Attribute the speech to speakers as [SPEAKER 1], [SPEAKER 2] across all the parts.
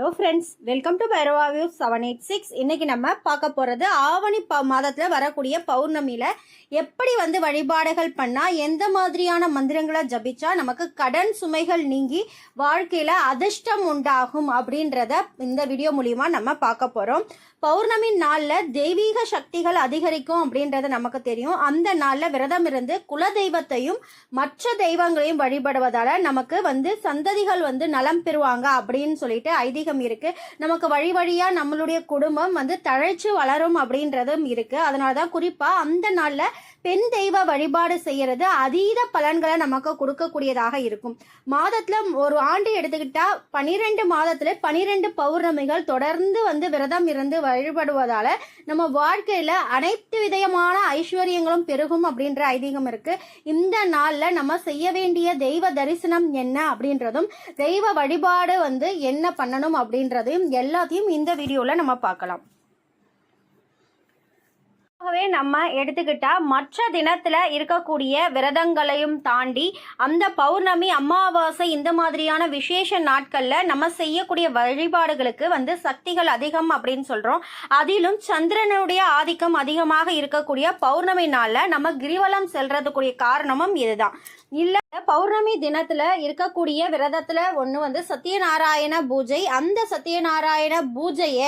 [SPEAKER 1] Hello friends welcome to Bhairava view seven eight six இன்னைக்கு நம்ம பார்க்க போகிறது ஆவணி ப மாதத்தில் வரக்கூடிய பௌர்ணமியில் எப்படி வந்து வழிபாடுகள் பண்ணால் எந்த மாதிரியான மந்திரங்களை ஜபிச்சா நமக்கு கடன் சுமைகள் நீங்கி வாழ்க்கையில் அதிர்ஷ்டம் உண்டாகும் அப்படின்றத இந்த வீடியோ மூலிமா நம்ம பார்க்க போகிறோம் பௌர்ணமி நாளில் தெய்வீக சக்திகள் அதிகரிக்கும் அப்படின்றது நமக்கு தெரியும். அந்த நாளில் விரதம் இருந்து குல தெய்வத்தையும் மற்ற தெய்வங்களையும் வழிபடுவதால் நமக்கு வந்து சந்ததிகள் வந்து நலம் பெறுவாங்க அப்படின்னு சொல்லிட்டு ஐதீகம் இருக்கு. நமக்கு வழி வழியா நம்மளுடைய குடும்பம் வந்து தழைச்சு வளரும் அப்படின்றதும் இருக்கு. அதனால தான் குறிப்பா அந்த நாள்ல பெண் தெய்வ வழிபாடு செய்யறது அதீத பலன்களை நமக்கு கொடுக்கக்கூடியதாக இருக்கும். மாதத்துல ஒரு ஆண்டு எடுத்துக்கிட்டா பனிரெண்டு மாதத்துல பனிரெண்டு பௌர்ணமிகள் தொடர்ந்து வந்து விரதம் இருந்து வழிபடுவதால நம்ம வாழ்க்கையில அனைத்து விதமான ஐஸ்வர்யங்களும் பெருகும் அப்படின்ற ஐதீகம் இருக்கு. இந்த நாள்ல நம்ம செய்ய வேண்டிய தெய்வ தரிசனம் என்ன அப்படின்றதும் தெய்வ வழிபாடு வந்து என்ன பண்ணணும் அப்படின்றதையும் எல்லாத்தையும் இந்த வீடியோல நம்ம பார்க்கலாம். ஆகவே நம்ம எடுத்துக்கிட்டா மற்ற தினத்துல இருக்கக்கூடிய விரதங்களையும் தாண்டி அந்த பௌர்ணமி அமாவாசை இந்த மாதிரியான விசேஷ நாட்கள்ல நம்ம செய்யக்கூடிய வழிபாடுகளுக்கு வந்து சக்திகள் அதிகம் அப்படின்னு சொல்றோம். அதிலும் சந்திரனுடைய ஆதிக்கம் அதிகமாக இருக்கக்கூடிய பௌர்ணமி நாள்ல நம்ம கிரிவலம் செல்றதுக்குரிய காரணமும் இதுதான். இல்ல பௌர்ணமி தினத்துல இருக்கக்கூடிய விரதத்துல ஒண்ணு வந்து சத்யநாராயண பூஜை. அந்த சத்யநாராயண பூஜைய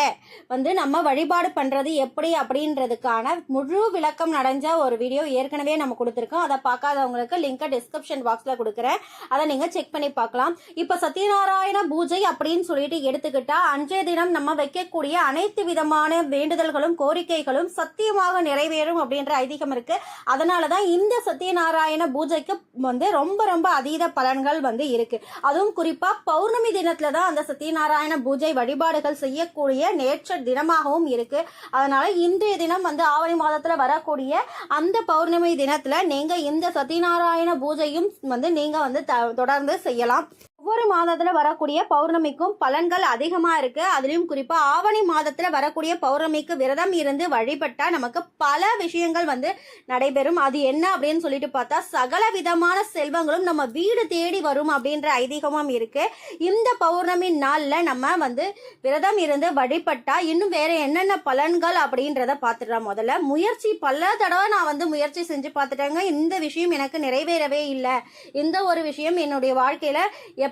[SPEAKER 1] வந்து நம்ம வழிபாடு பண்றது எப்படி அப்படின்றதுக்கான முழு விளக்கம் நடஞ்ச ஒரு வீடியோ ஏற்கனவே நம்ம கொடுத்துருக்கோம். அதை பார்க்காதவங்களுக்கு லிங்கை டிஸ்கிரிப்ஷன் பாக்ஸ்ல கொடுக்குறேன். அதை நீங்க செக் பண்ணி பார்க்கலாம். இப்ப சத்யநாராயண பூஜை அப்படின்னு சொல்லிட்டு எடுத்துக்கிட்டா அன்றைய தினம் நம்ம வைக்கக்கூடிய அனைத்து விதமான வேண்டுதல்களும் கோரிக்கைகளும் சத்தியமாக நிறைவேறும் அப்படின்ற ஐதீகம் இருக்கு. அதனாலதான் இந்த சத்யநாராயண பூஜைக்கு வந்து ரொம்ப ரொம்ப அதீத பலன்கள் வந்து இருக்கு. அதுவும் குறிப்பா பௌர்ணமி தினத்துல தான் அந்த சத்யநாராயண பூஜை வழிபாடுகள் செய்யக்கூடிய நேற்ற தினமாகவும் இருக்கு. அதனால இன்றைய தினம் வந்து ஆவணி மாதத்துல வரக்கூடிய அந்த பௌர்ணமி தினத்துல நீங்க இந்த சத்யநாராயண பூஜையும் வந்து நீங்க வந்து த- தொடர்ந்து செய்யலாம். ஒவ்வொரு மாதத்துல வரக்கூடிய பௌர்ணமிக்கும் பலன்கள் அதிகமா இருக்கு. அதுலயும் குறிப்பா ஆவணி மாதத்துல வரக்கூடிய பௌர்ணமிக்கு விரதம் இருந்து வழிபட்டா நமக்கு பல விஷயங்கள் வந்து நடைபெறும். அது என்ன அப்படின்னு சொல்லிட்டு பார்த்தா சகல விதமான செல்வங்களும் நம்ம வீடு தேடி வரும் அப்படின்ற ஐதீகமும் இருக்கு. இந்த பௌர்ணமி நாள்ல நம்ம வந்து விரதம் இருந்து வழிபட்டா இன்னும் வேற என்னென்ன பலன்கள் அப்படின்றத பார்த்துடலாம் முதல்ல. முயற்சி பல தடவை நான் வந்து முயற்சி செஞ்சு பார்த்துட்டேங்க. இந்த விஷயம் எனக்கு நிறைவேறவே இல்லை. இந்த ஒரு விஷயம் என்னுடைய வாழ்க்கையில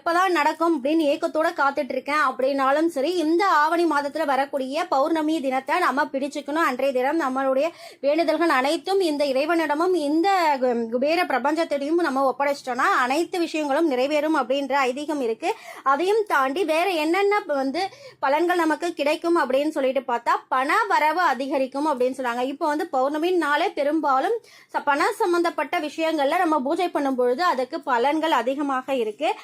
[SPEAKER 1] எப்பதான் நடக்கும் அப்படின்னு ஏக்கத்தோட காத்துட்டு இருக்கேன். அப்படின்னாலும் சரி இந்த ஆவணி மாதத்துல வரக்கூடிய பௌர்ணமி தினத்தை நம்ம பிடிச்சுக்கணும். அன்றைய தினம் நம்மளுடைய வேண்டுதல்கள் அனைத்தும் இந்த இறைவனிடமும் இந்த கு- குபேர பிரபஞ்சத்திடையும் நம்ம ஒப்படைச்சிட்டோம்னா அனைத்து விஷயங்களும் நிறைவேறும் அப்படின்ற ஐதீகம் இருக்கு. அதையும் தாண்டி வேற என்னென்ன வந்து பலன்கள் நமக்கு கிடைக்கும் அப்படின்னு சொல்லிட்டு பார்த்தா பண வரவு அதிகரிக்கும் அப்படின்னு சொன்னாங்க. இப்போ வந்து பௌர்ணமி நாளே பெரும்பாலும் ச- பண சம்பந்தப்பட்ட விஷயங்கள்ல நம்ம பூஜை பண்ணும் பொழுது அதுக்கு பலன்கள் அதிகமாக இருக்கு.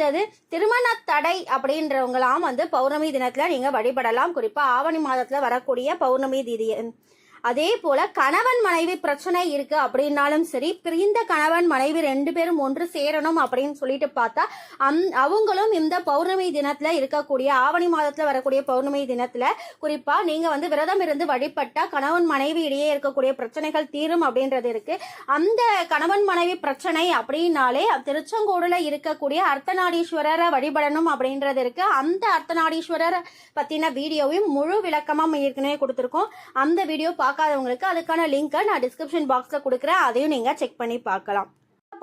[SPEAKER 1] அடுத்தது திருமண தடை அப்படின்றவங்களாம் வந்து பௌர்ணமி தினத்தில் நீங்கள் வழிபடலாம். குறிப்பாக ஆவணி மாதத்தில் வரக்கூடிய பௌர்ணமி திதி அதே போல கணவன் மனைவி பிரச்சனை இருக்கு அப்படின்னாலும் சரி பிரிந்த கணவன் மனைவி ரெண்டு பேரும் ஒன்று சேரணும் அப்படின்னு சொல்லிட்டு பார்த்தா அந் அவங்களும் இந்த பௌர்ணமி தினத்துல இருக்கக்கூடிய ஆவணி மாதத்துல வரக்கூடிய பௌர்ணமி தினத்துல குறிப்பா நீங்க வந்து விரதம் இருந்து வழிபட்டா கணவன் மனைவி இடையே இருக்கக்கூடிய பிரச்சனைகள் தீரும் அப்படின்றது இருக்கு. அந்த கணவன் மனைவி பிரச்சனை அப்படின்னாலே திருச்செங்கோடுல இருக்கக்கூடிய அர்த்தநாடீஸ்வரரை வழிபடணும் அப்படின்றது இருக்கு. அந்த அர்த்தநாடீஸ்வரர் பத்தின வீடியோவையும் முழு விளக்கமா ஏற்கனவே கொடுத்துருக்கோம். அந்த வீடியோ பார்க்காதவங்களுக்கு அதுக்கான லிங்க்கை நான் டிஸ்கிரிப்ஷன் பாக்ஸில் கொடுக்குறேன். அதையும் நீங்க செக் பண்ணி பார்க்கலாம்.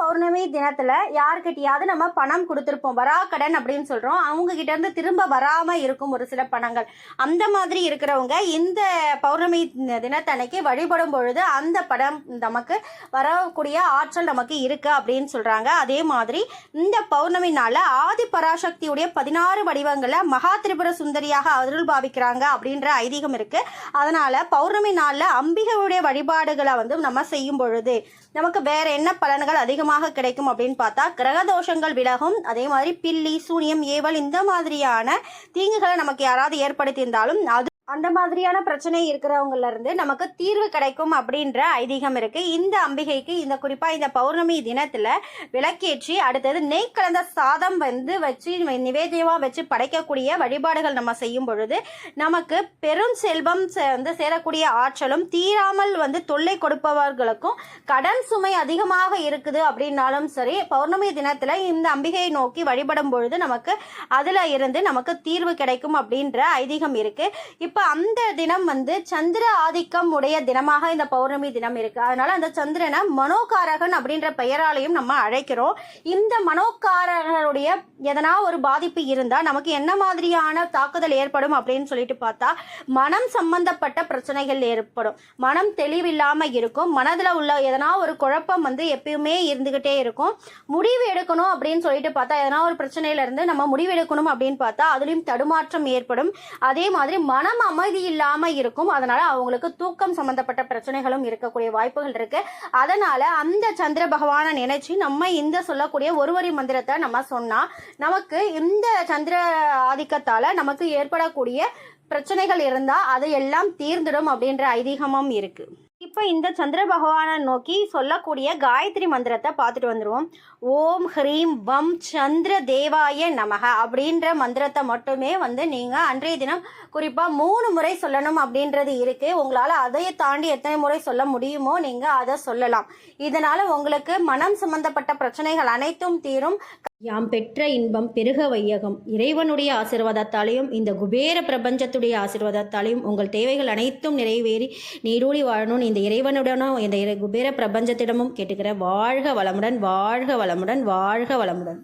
[SPEAKER 1] பௌர்ணமி தினத்துல யாருக்கிட்டையாவது நம்ம பணம் கொடுத்துருப்போம். வராக்கடன் கடன் அப்படின்னு சொல்றோம். அவங்க கிட்ட இருந்து திரும்ப வராம இருக்கும் ஒரு சில பணங்கள். அந்த மாதிரி இருக்கிறவங்க இந்த பௌர்ணமி தினத்தன்னைக்கு வழிபடும் பொழுது அந்த படம் நமக்கு வரக்கூடிய ஆற்றல் நமக்கு இருக்கு அப்படின்னு சொல்றாங்க. அதே மாதிரி இந்த பௌர்ணமி நாள ஆதி பராசக்தியுடைய பதினாறு வடிவங்களை மகா திரிபுர சுந்தரியாக அருள் பாவிக்கிறாங்க அப்படின்ற ஐதீகம் இருக்கு. அதனால பௌர்ணமி நாள்ல அம்பிகையுடைய வழிபாடுகளை வந்து நம்ம செய்யும் பொழுது நமக்கு வேற என்ன பலன்கள் அதிகமாக கிடைக்கும் அப்படின்னு பார்த்தா கிரக தோஷங்கள் விலகும். அதே மாதிரி பில்லி சூனியம் ஏவல் இந்த மாதிரியான தீங்குகளை நமக்கு யாராவது ஏற்படுத்தியிருந்தாலும் அது அந்த மாதிரியான பிரச்சனை இருக்கிறவங்கள இருந்து நமக்கு தீர்வு கிடைக்கும் அப்படின்ற ஐதீகம் இருக்கு. இந்த அம்பிகைக்கு இந்த குறிப்பா இந்த பௌர்ணமி தினத்துல விளக்கேற்றி அடுத்தது நெய் கலந்த சாதம் வந்து வச்சு நிவேதியமா வச்சு படைக்கக்கூடிய வழிபாடுகள் நம்ம செய்யும் பொழுது நமக்கு பெரும் செல்வம் சே- வந்து சேரக்கூடிய ஆற்றலும் தீராமல் வந்து தொல்லை கொடுப்பவர்களுக்கும் கடன் சுமை அதிகமாக இருக்குது அப்படின்னாலும் சரி பௌர்ணமி தினத்துல இந்த அம்பிகையை நோக்கி வழிபடும் பொழுது நமக்கு அதுல இருந்து நமக்கு தீர்வு கிடைக்கும் அப்படின்ற ஐதீகம் இருக்கு. இப்ப அந்த தினம் வந்து சந்திர ஆதிக்கம் உடைய தினமாக இந்த பௌர்ணமி தினம் இருக்கு. அதனால அந்த சந்திரனை மனோகாரகன் அப்படின்ற பெயராலையும் நம்ம அழைக்கிறோம். இந்த மனோகாரகருடைய எதனா ஒரு பாதிப்பு இருந்தா நமக்கு என்ன மாதிரியான தாக்குதல் ஏற்படும் அப்படின்னு சொல்லிட்டு பார்த்தா மனம் சம்பந்தப்பட்ட பிரச்சனைகள் ஏற்படும். மனம் தெளிவில்லாம இருக்கும். மனதில் உள்ள எதனா ஒரு குழப்பம் வந்து எப்பயுமே இருந்துகிட்டே இருக்கும். முடிவு எடுக்கணும் அப்படின்னு சொல்லிட்டு பார்த்தா எதனா ஒரு பிரச்சனையில இருந்து நம்ம முடிவு எடுக்கணும் அப்படின்னு பார்த்தா அதுலயும் தடுமாற்றம் ஏற்படும். அதே மாதிரி மனம் அமைதி இல்லாம இருக்கும். அதனால அவங்களுக்கு தூக்கம் சம்பந்தப்பட்ட பிரச்சனைகளும் இருக்கக்கூடிய வாய்ப்புகள் இருக்கு. அதனால அந்த சந்திர பகவானை நினைச்சு நம்ம இந்த சொல்லக்கூடிய ஒருவரி மந்திரத்தை நம்ம சொன்னா நமக்கு இந்த சந்திர ஆதிக்கத்தால நமக்கு ஏற்படக்கூடிய பிரச்சனைகள் இருந்தா அது எல்லாம் தீர்ந்துடும் அப்படின்ற ஐதீகமும் இருக்கு. இப்போ இந்த சந்திர பகவானை நோக்கி சொல்லக்கூடிய காயத்ரி மந்திரத்தை பார்த்துட்டு வந்துருவோம். ஓம் ஹ்ரீம் வம் சந்திர தேவாய நமக அப்படின்ற மந்திரத்தை மட்டுமே வந்து நீங்கள் அன்றைய தினம் குறிப்பாக மூணு முறை சொல்லணும் அப்படின்றது இருக்கு. உங்களால் அதையை தாண்டி எத்தனை முறை சொல்ல முடியுமோ நீங்கள் அதை சொல்லலாம். இதனால உங்களுக்கு மனம் சம்பந்தப்பட்ட பிரச்சனைகள் அனைத்தும் தீரும். யாம் பெற்ற இன்பம் பெருக வையகம். இறைவனுடைய ஆசீர்வாதத்தாலையும் இந்த குபேர பிரபஞ்சத்துடைய ஆசீர்வாதத்தாலையும் உங்கள் தேவைகள் அனைத்தும் நிறைவேறி நீரூடி வாழணும் இந்த இறைவனுடனும் இந்த இறை- குபேர பிரபஞ்சத்திடமும் கேட்டுக்கிற வாழ்க வளமுடன் வாழ்க வளமுடன் வாழ்க வளமுடன்.